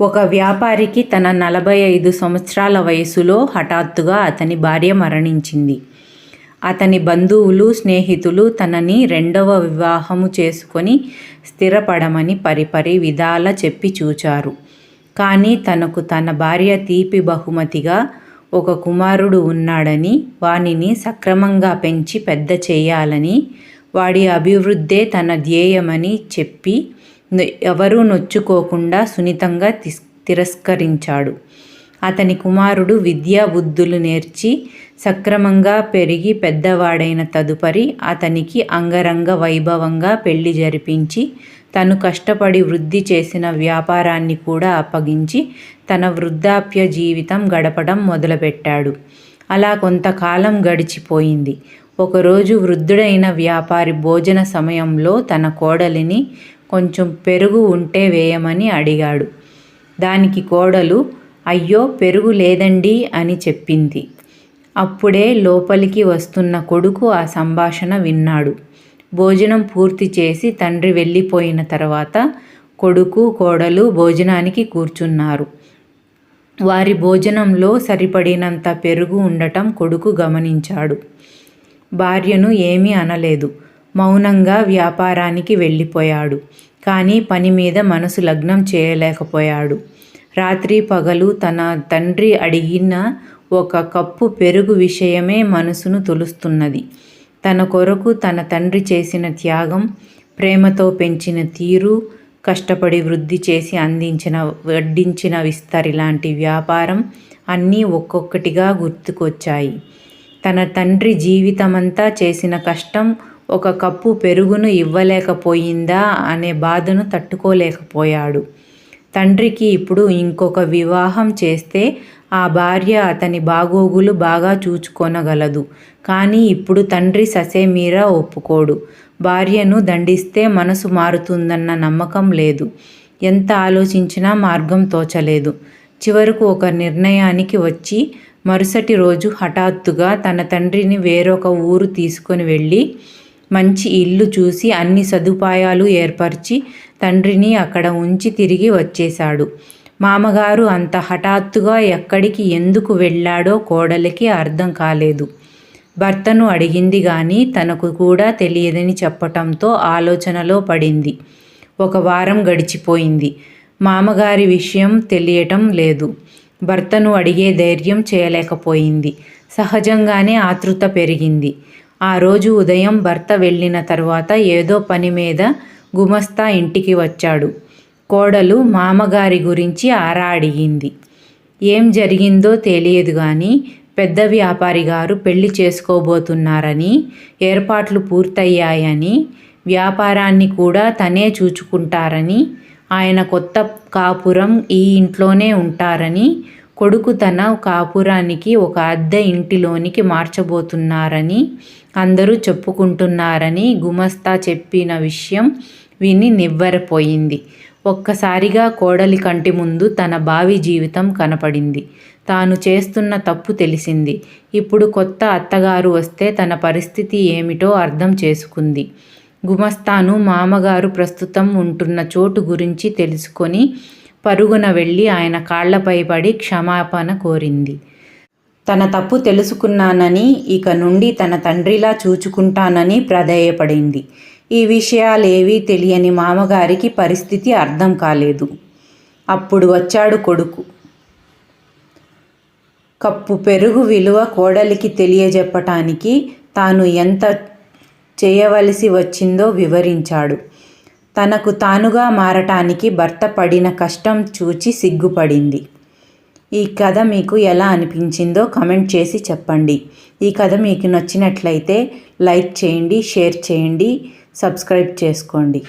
ఒక వ్యాపారికి తన నలభై ఐదు సంవత్సరాల వయసులో హఠాత్తుగా అతని భార్య మరణించింది. అతని బంధువులు స్నేహితులు తనని రెండవ వివాహము చేసుకొని స్థిరపడమని పరిపరి విధాల చెప్పి చూచారు. కానీ తనకు తన భార్య తీపి బహుమతిగా ఒక కుమారుడు ఉన్నాడని వానిని సక్రమంగా పెంచి పెద్ద చేయాలని వాడి అభివృద్ధే తన ధ్యేయమని చెప్పి ఎవరూ నొచ్చుకోకుండా సున్నితంగా తిస్ తిరస్కరించాడు. అతని కుమారుడు విద్యా బుద్ధులు నేర్చి సక్రమంగా పెరిగి పెద్దవాడైన తదుపరి అతనికి అంగరంగ వైభవంగా పెళ్ళి జరిపించి తను కష్టపడి వృద్ధి చేసిన వ్యాపారాన్ని కూడా అప్పగించి తన వృద్ధాప్య జీవితం గడపడం మొదలుపెట్టాడు. అలా కొంతకాలం గడిచిపోయింది. ఒకరోజు వృద్ధుడైన వ్యాపారి భోజన సమయంలో తన కోడలిని కొంచెం పెరుగు ఉంటే వేయమని అడిగాడు. దానికి కోడలు అయ్యో పెరుగు లేదండి అని చెప్పింది. అప్పుడే లోపలికి వస్తున్న కొడుకు ఆ సంభాషణ విన్నాడు. భోజనం పూర్తి చేసి తండ్రి వెళ్ళిపోయిన తర్వాత కొడుకు కోడలు భోజనానికి కూర్చున్నారు. వారి భోజనంలో సరిపడినంత పెరుగు ఉండటం కొడుకు గమనించాడు. భార్యను ఏమీ అనలేదు. మౌనంగా వ్యాపారానికి వెళ్ళిపోయాడు. కానీ పని మీద మనసు లగ్నం చేయలేకపోయాడు. రాత్రి పగలు తన తండ్రి అడిగిన ఒక కప్పు పెరుగు విషయమే మనసును తొలుస్తున్నది. తన కొరకు తన తండ్రి చేసిన త్యాగం ప్రేమతో పెంచిన తీరు కష్టపడి వృద్ధి చేసి అందించిన వడ్డించిన విస్తరి లాంటి వ్యాపారం అన్నీ ఒక్కొక్కటిగా గుర్తుకొచ్చాయి. తన తండ్రి జీవితమంతా చేసిన కష్టం ఒక కప్పు పెరుగును ఇవ్వలేకపోయిందా అనే బాధను తట్టుకోలేకపోయాడు. తండ్రికి ఇప్పుడు ఇంకొక వివాహం చేస్తే ఆ భార్య అతని బాగోగులు బాగా చూచుకొనగలదు. కానీ ఇప్పుడు తండ్రి ససేమీరా ఒప్పుకోడు. భార్యను దండిస్తే మనసు మారుతుందన్న నమ్మకం లేదు. ఎంత ఆలోచించినా మార్గం తోచలేదు. చివరకు ఒక నిర్ణయానికి వచ్చి మరుసటి రోజు హఠాత్తుగా తన తండ్రిని వేరొక ఊరు తీసుకొని వెళ్ళి మంచి ఇల్లు చూసి అన్ని సదుపాయాలు ఏర్పరిచి తండ్రిని అక్కడ ఉంచి తిరిగి వచ్చేశాడు. మామగారు అంత హఠాత్తుగా ఎక్కడికి ఎందుకు వెళ్ళాడో కోడలికి అర్థం కాలేదు. భర్తను అడిగింది కానీ తనకు కూడా తెలియదని చెప్పటంతో ఆలోచనలో పడింది. ఒక వారం గడిచిపోయింది. మామగారి విషయం తెలియటం లేదు. భర్తను అడిగే ధైర్యం చేయలేకపోయింది. సహజంగానే ఆతృత పెరిగింది. ఆ రోజు ఉదయం భర్త వెళ్ళిన తర్వాత ఏదో పని మీద గుమస్తా ఇంటికి వచ్చాడు. కోడలు మామగారి గురించి ఆరా అడిగింది. ఏం జరిగిందో తెలియదు కానీ పెద్ద వ్యాపారి గారు పెళ్ళి చేసుకోబోతున్నారని ఏర్పాట్లు పూర్తయ్యాయని వ్యాపారాన్ని కూడా తనే చూచుకుంటారని ఆయన కొత్త కాపురం ఈ ఇంట్లోనే ఉంటారని కొడుకు తన కాపురానికి ఒక అద్దె ఇంటిలోనికి మార్చబోతున్నారని అందరూ చెప్పుకుంటున్నారని గుమస్తా చెప్పిన విషయం విని నివ్వెరపోయింది. ఒక్కసారిగా కోడలి కంటి ముందు తన భావి జీవితం కనపడింది. తాను చేస్తున్న తప్పు తెలిసింది. ఇప్పుడు కొత్త అత్తగారు వస్తే తన పరిస్థితి ఏమిటో అర్థం చేసుకుంది. గుమస్తాను మామగారు ప్రస్తుతం ఉంటున్న చోటు గురించి తెలుసుకొని పరుగున వెళ్ళి ఆయన కాళ్ళపై పడి క్షమాపణ కోరింది. తన తప్పు తెలుసుకున్నానని ఇక నుండి తన తండ్రిలా చూచుకుంటానని ప్రాధేయపడింది. ఈ విషయాలేవీ తెలియని మామగారికి పరిస్థితి అర్థం కాలేదు. అప్పుడు వచ్చాడు కొడుకు. కప్పు పెరుగు విలువ కోడలికి తెలియజెప్పటానికి తాను ఎంత చేయవలసి వచ్చిందో వివరించాడు. తనకు తానుగా మారటానికి భర్త పడిన కష్టం చూచి సిగ్గుపడింది. ఈ కథ మీకు ఎలా అనిపించిందో కమెంట్ చేసి చెప్పండి. ఈ కథ మీకు నచ్చినట్లయితే లైక్ చేయండి షేర్ చేయండి సబ్స్క్రైబ్ చేసుకోండి.